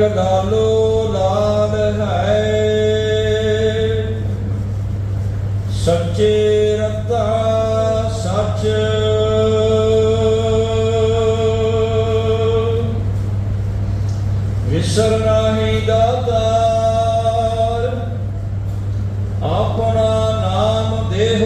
ਲਾਲੋ ਲਾਲ ਹੈ। ਸੱਚੇ ਰਤਾ ਸੱਚ। ਵਿਸਰ ਨਾਹੀ ਦਾਤਾਰ ਆਪਣਾ ਨਾਮ ਦੇਹੋ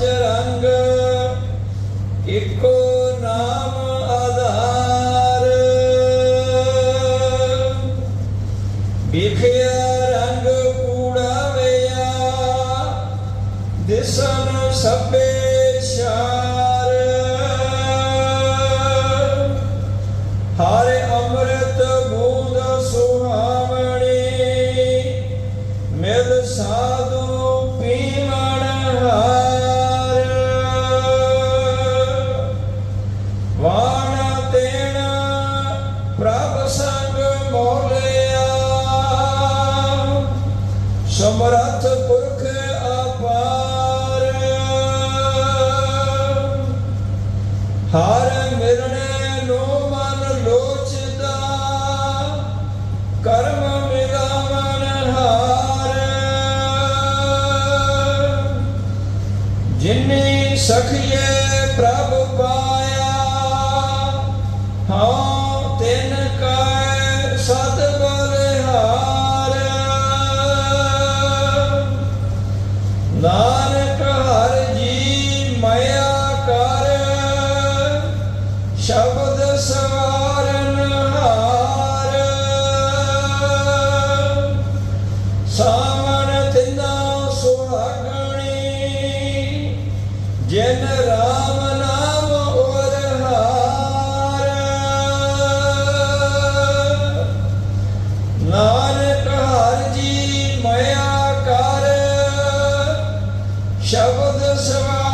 ਸੱਚ ਰੰਗ, ਇੱਕੋ ਨਾਮ ਆਧਾਰ। ਵਿਖਿਆ ਰੰਗ ਕੂੜਾ ਵਿਆ ਦਿਸਨ ਸਭੇ ਸ਼ਾਰ। ਹਰ ਅੰਮ੍ਰਿਤ ਬੂੰਦ ਸੁਹਾਵਣੀ, ਮਿਲ ਸਾਧੂ ਪੀਵਣ ਸਮਰਥ ਪੁਰਖ ਅਪਾਰ। ਹਰ ਮਿਲਣੇ ਨੂੰ ਮਨ ਲੋਚਦਾ ਕਰਮ ਮੇਰਾ ਮਨ ਹਾਰ। ਜਿਨੀ ਸਖੀਏ ਪ੍ਰਭ ਪਾਇਆ ਜਿਨ ਰਾਮ ਨਾਮ ਔਰ ਹਾਰ। ਨਾਨਕ ਹਰ ਜੀ ਮਇਆ ਕਰ। ਸ਼ਬਦ ਸਵਾ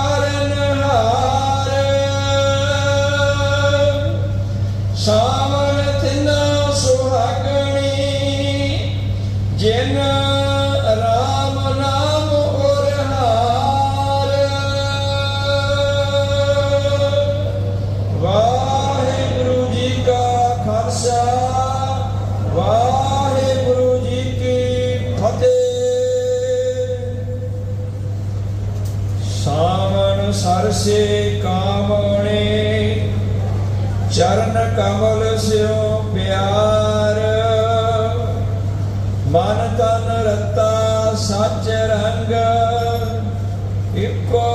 ਚਰਨ ਕਮਲ ਸਿਓ ਪਿਆਰ। ਮਨ ਤਨ ਰਤਾ ਸੱਚ ਰੰਗ ਇੱਕੋ